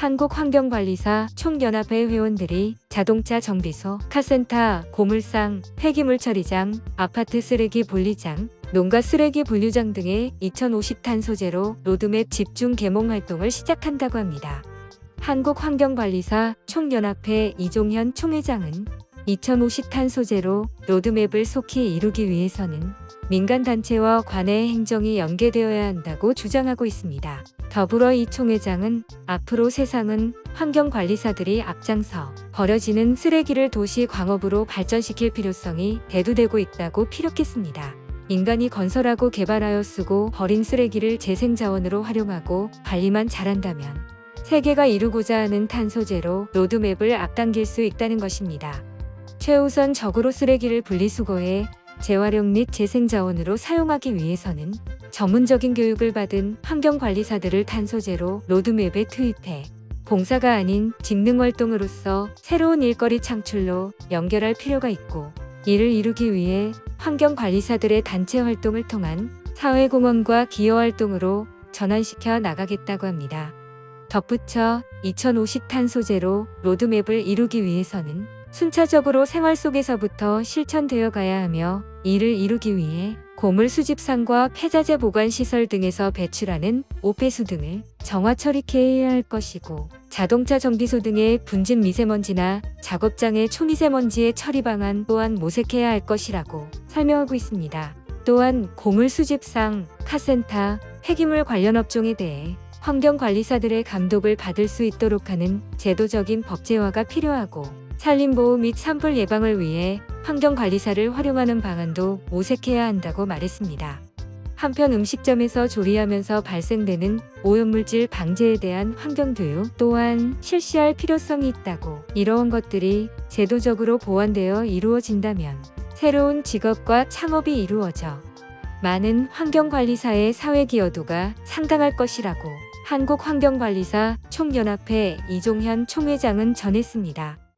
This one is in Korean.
한국환경관리사 총연합회 회원들이 자동차 정비소, 카센터, 고물상, 폐기물 처리장, 아파트 쓰레기 분리장, 농가 쓰레기 분류장 등의 2050탄 소재로 로드맵 집중 개몽 활동을 시작한다고 합니다. 한국환경관리사 총연합회 이종현 총회장은 2050탄 소재로 로드맵을 속히 이루기 위해서는 민간단체와 관의 행정이 연계되어야 한다고 주장하고 있습니다. 더불어 이 총회장은 앞으로 세상은 환경관리사들이 앞장서 버려지는 쓰레기를 도시 광업으로 발전시킬 필요성이 대두되고 있다고 피력했습니다. 인간이 건설하고 개발하여 쓰고 버린 쓰레기를 재생자원으로 활용하고 관리만 잘한다면 세계가 이루고자 하는 탄소제로 로드맵을 앞당길 수 있다는 것입니다. 최우선 적으로 쓰레기를 분리수거해 재활용 및 재생자원으로 사용하기 위해서는 전문적인 교육을 받은 환경관리사들을 탄소제로 로드맵에 투입해 봉사가 아닌 직능활동으로서 새로운 일거리 창출로 연결할 필요가 있고 이를 이루기 위해 환경관리사들의 단체 활동을 통한 사회공헌과 기여활동으로 전환시켜 나가겠다고 합니다. 덧붙여 2050 탄 소재로 로드맵을 이루기 위해서는 순차적으로 생활 속에서부터 실천되어 가야 하며 이를 이루기 위해 고물 수집상과 폐자재 보관 시설 등에서 배출하는 오폐수 등을 정화 처리해야 할 것이고 자동차 정비소 등의 분진 미세먼지나 작업장의 초미세먼지의 처리 방안 또한 모색해야 할 것이라고 설명하고 있습니다. 또한 고물 수집상, 카센터, 폐기물 관련 업종에 대해 환경관리사들의 감독을 받을 수 있도록 하는 제도적인 법제화가 필요하고 산림보호 및 산불 예방을 위해 환경관리사를 활용하는 방안도 모색해야 한다고 말했습니다. 한편 음식점에서 조리하면서 발생되는 오염물질 방제에 대한 환경교육 또한 실시할 필요성이 있다고 이러한 것들이 제도적으로 보완되어 이루어진다면 새로운 직업과 창업이 이루어져 많은 환경관리사의 사회기여도가 상당할 것이라고 한국환경관리사 총연합회 이종현 총회장은 전했습니다.